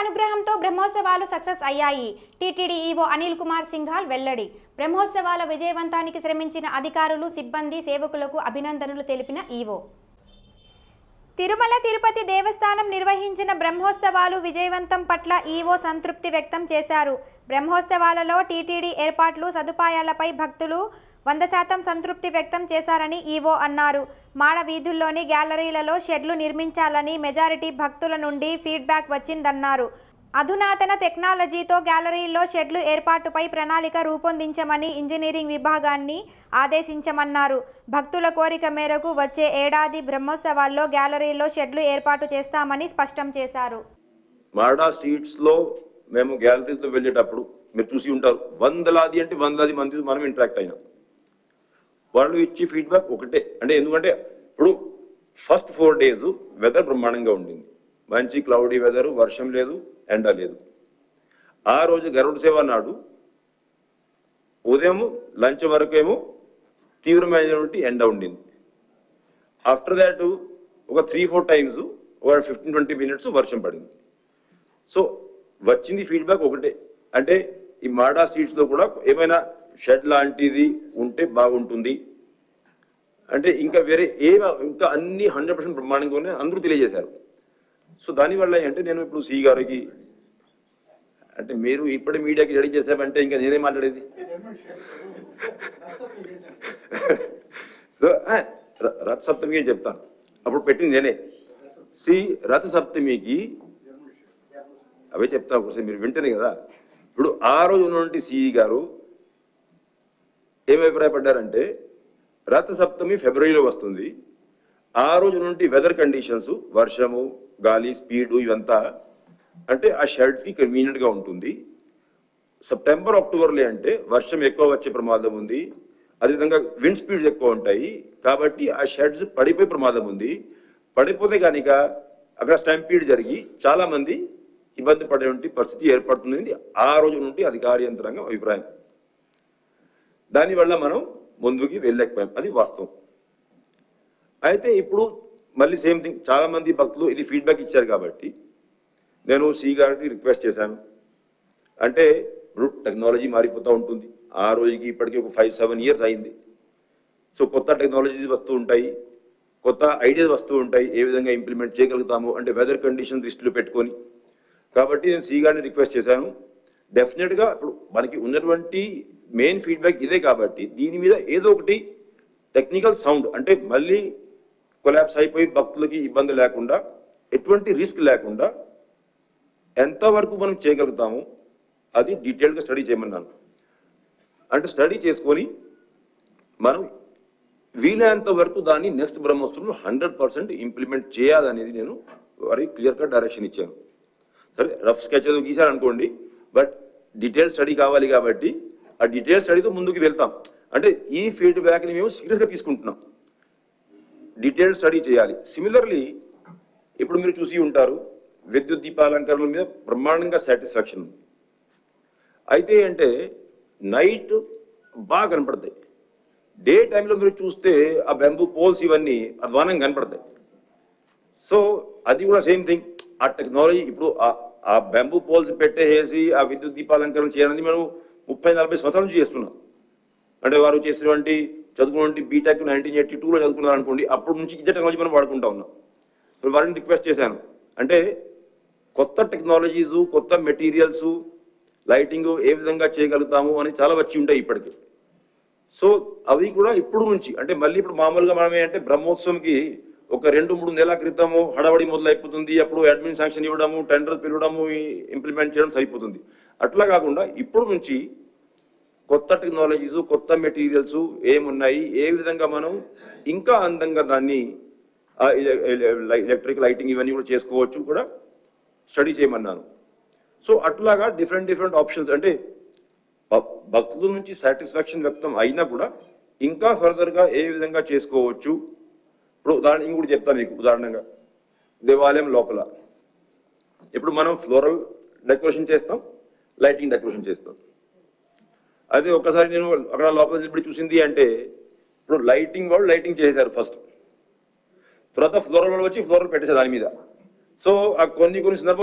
అనుగ్రహంతో బ్రహ్మోత్సవాలు సక్సెస్ అయ్యాయి. టీటీడీ ఈవో అనిల్ కుమార్ సింఘాల్ వెల్లడి. బ్రహ్మోత్సవాల విజయవంతానికి శ్రమించిన అధికారులు సిబ్బంది సేవకులకు అభినందనలు తెలిపిన ఈవో. తిరుమల తిరుపతి దేవస్థానం నిర్వహించిన బ్రహ్మోత్సవాలు విజయవంతం పట్ల ఈవో సంతృప్తి వ్యక్తం చేశారు. బ్రహ్మోత్సవాలలో టీటీడీ ఏర్పాట్లు సదుపాయాలపై భక్తులు వంద శాతం సంతృప్తి వ్యక్తం చేశారని ఈవో అన్నారు. మాడ వీధుల్లోని గ్యాలరీలలో షెడ్లు నిర్మించాలని మెజారిటీ భక్తుల నుండి ఫీడ్బ్యాక్ వచ్చిందన్నారు. అధునాతన టెక్నాలజీతో గ్యాలరీల్లో షెడ్లు ఏర్పాటుపై ప్రణాళిక రూపొందించమని ఇంజనీరింగ్ విభాగాన్ని ఆదేశించమన్నారు. భక్తుల కోరిక మేరకు వచ్చే ఏడాది బ్రహ్మోత్సవాల్లో గ్యాలరీల్లో షెడ్లు ఏర్పాటు చేస్తామని స్పష్టం చేశారు. మాడా స్ట్రీట్స్లో మేము గ్యాలరీస్లో వెళ్ళేటప్పుడు మీరు చూసి ఉంటారు. వందలాది అంటే వందలాది మంది మనం ఇంటరాక్ట్ అయినాం. వాళ్ళు ఇచ్చే ఫీడ్బ్యాక్ ఒకటే. అంటే ఎందుకంటే ఇప్పుడు ఫస్ట్ ఫోర్ డేస్ వెదర్ బ్రహ్మాండంగా ఉండింది. మంచి క్లౌడీ వెదర్ వర్షం లేదు ఎండ లేదు. ఆ రోజు గరుడ సేవ నాడు ఉదయం లంచ్ వరకు ఏమో తీవ్రమైనటువంటి ఎండ ఉండింది. ఆఫ్టర్ దాట్ ఒక త్రీ ఫోర్ టైమ్స్ ఒక ఫిఫ్టీన్ ట్వంటీ మినిట్స్ వర్షం పడింది. సో వచ్చింది ఫీడ్బ్యాక్ ఒకటే. అంటే ఈ మాడా సీట్స్లో కూడా ఏమైనా షెడ్ లాంటిది ఉంటే బాగుంటుంది. అంటే ఇంకా వేరే ఏ ఇంకా అన్ని హండ్రెడ్ పర్సెంట్ బ్రహ్మాండంగానే అందరూ తెలియజేశారు. సో దానివల్ల అంటే నేను ఇప్పుడు సి గారికి అంటే మీరు ఇప్పుడే మీడియాకి రెడీ చేసామంటే ఇంకా నేనే మాట్లాడేది? సో ర- రథ సప్తమికి అని చెప్తాను. అప్పుడు పెట్టింది నేనే. సి రథ సప్తమికి అవే చెప్తా ఒకసారి మీరు వింటేనే కదా. ఇప్పుడు ఆ రోజు ఉన్నటువంటి సిఈ గారు ఏం అభిప్రాయపడ్డారంటే రథ సప్తమి ఫిబ్రవరిలో వస్తుంది. ఆ రోజు నుండి వెదర్ కండిషన్స్ వర్షము గాలి స్పీడు ఇవంతా అంటే ఆ షర్ట్స్కి కన్వీనియంట్గా ఉంటుంది. సెప్టెంబర్ అక్టోబర్లే అంటే వర్షం ఎక్కువ వచ్చే ప్రమాదం ఉంది. అదేవిధంగా విండ్ స్పీడ్స్ ఎక్కువ ఉంటాయి. కాబట్టి ఆ షర్ట్స్ పడిపోయే ప్రమాదం ఉంది. పడిపోతే కనుక అక్కడ స్టాంపీడ్ జరిగి చాలామంది ఇబ్బంది పడేటువంటి పరిస్థితి ఏర్పడుతుంది. ఆ రోజు నుండి అధికార యంత్రాంగం అభిప్రాయం. దానివల్ల మనం ముందుకి వెళ్ళలేకపోయాం. అది వాస్తవం. అయితే ఇప్పుడు మళ్ళీ సేమ్ థింగ్ చాలామంది భక్తులు ఇది ఫీడ్బ్యాక్ ఇచ్చారు కాబట్టి నేను సి గారికి రిక్వెస్ట్ చేశాను. అంటే ఇప్పుడు టెక్నాలజీ మారిపోతూ ఉంటుంది. ఆ రోజుకి ఇప్పటికీ ఒక ఫైవ్ సెవెన్ ఇయర్స్ అయింది. సో కొత్త టెక్నాలజీస్ వస్తూ ఉంటాయి. కొత్త ఐడియాస్ వస్తూ ఉంటాయి. ఏ విధంగా ఇంప్లిమెంట్ చేయగలుగుతాము? అంటే వెదర్ కండిషన్ దృష్టిలో పెట్టుకొని. కాబట్టి నేను సి గారిని రిక్వెస్ట్ చేశాను. డెఫినెట్గా ఇప్పుడు మనకి ఉన్నటువంటి మెయిన్ ఫీడ్బ్యాక్ ఇదే కాబట్టి దీని మీద ఏదో ఒకటి టెక్నికల్ సౌండ్ అంటే మళ్ళీ కొలాప్స్ అయిపోయి భక్తులకి ఇబ్బంది లేకుండా ఎటువంటి రిస్క్ లేకుండా ఎంతవరకు మనం చేయగలుగుతాము అది డీటెయిల్గా స్టడీ చేయమన్నాను. అంటే స్టడీ చేసుకొని మనం వీలైనంత వరకు దాన్ని నెక్స్ట్ బ్రహ్మోత్సవంలో హండ్రెడ్ పర్సెంట్ ఇంప్లిమెంట్ చేయాలనేది నేను వారికి క్లియర్ కట్ డైరెక్షన్ ఇచ్చాను. సరే రఫ్ స్కెచ్ ఏదో గీశారనుకోండి బట్ డీటెయిల్ స్టడీ కావాలి కాబట్టి ఆ డీటెయిల్ స్టడీతో ముందుకు వెళ్తాం. అంటే ఈ ఫీడ్బ్యాక్ని మేము సీరియస్గా తీసుకుంటున్నాం. డీటెయిల్ స్టడీ చేయాలి. సిమిలర్లీ ఇప్పుడు మీరు చూసి ఉంటారు విద్యుత్ దీపాలంకరణ మీద బ్రహ్మాండంగా సాటిస్ఫాక్షన్ ఉంది. అయితే అంటే నైట్ బాగా కనపడతాయి. డే టైంలో మీరు చూస్తే ఆ బెంబూ పోల్స్ ఇవన్నీ అధ్వానంగా కనపడతాయి. సో అది కూడా సేమ్ థింగ్ ఆ టెక్నాలజీ ఇప్పుడు ఆ- బెంబు బెంబూ పోల్స్ పెట్టేసి ఆ విద్యుత్ దీపాలంకరణ చేయాలని మనం ముప్పై నలభై సంవత్సరాల నుంచి చేస్తున్నాం. అంటే వారు చేసినటువంటి చదువుకున్నటువంటి బీటెక్ నైన్టీన్ ఎయిటీ టూలో చదువుకున్నారు అనుకోండి అప్పటి నుంచి ఇదే టెక్నాలజీ మనం వాడుకుంటా ఉన్నాం. వారిని రిక్వెస్ట్ చేశాను. అంటే కొత్త టెక్నాలజీస్ కొత్త మెటీరియల్స్ లైటింగ్ ఏ విధంగా చేయగలుగుతాము అని చాలా వచ్చి ఉంటాయి ఇప్పటికి. సో అవి కూడా ఇప్పుడు నుంచి అంటే మళ్ళీ ఇప్పుడు మామూలుగా మనం ఏంటంటే బ్రహ్మోత్సవంకి ఒక రెండు మూడు నెలల క్రితము హడావడి మొదలైపోతుంది. అప్పుడు అడ్మిన్ శాంక్షన్ ఇవ్వడము టెండర్ పెరగడము ఇంప్లిమెంట్ చేయడం సరిపోతుంది. అట్లా కాకుండా ఇప్పుడు నుంచి కొత్త టెక్నాలజీస్ కొత్త మెటీరియల్స్ ఏమున్నాయి? ఏ విధంగా మనం ఇంకా అందంగా దాన్ని ఎలక్ట్రిక్ లైటింగ్ ఇవన్నీ కూడా చేసుకోవచ్చు కూడా స్టడీ చేయమన్నాను. సో అట్లాగా డిఫరెంట్ డిఫరెంట్ ఆప్షన్స్ అంటే భక్తుల నుంచి సాటిస్ఫాక్షన్ వ్యక్తం అయినా కూడా ఇంకా ఫర్దర్గా ఏ విధంగా చేసుకోవచ్చు? ఇప్పుడు ఉదాహరణ ఇంకోటి చెప్తాను మీకు ఉదాహరణగా. దేవాలయం లోపల. ఇప్పుడు మనం ఫ్లోరల్ డెకరేషన్ చేస్తాం లైటింగ్ డెకరేషన్ చేస్తాం. అయితే ఒకసారి నేను అక్కడ లోపల ఇప్పుడు చూసింది అంటే ఇప్పుడు లైటింగ్ వాళ్ళు లైటింగ్ చేశారు ఫస్ట్. తర్వాత ఫ్లోరల్ వాళ్ళు వచ్చి ఫ్లోరల్ పెట్టేసారు దాని మీద. సో ఆ కొన్ని కొన్ని సందర్భాలు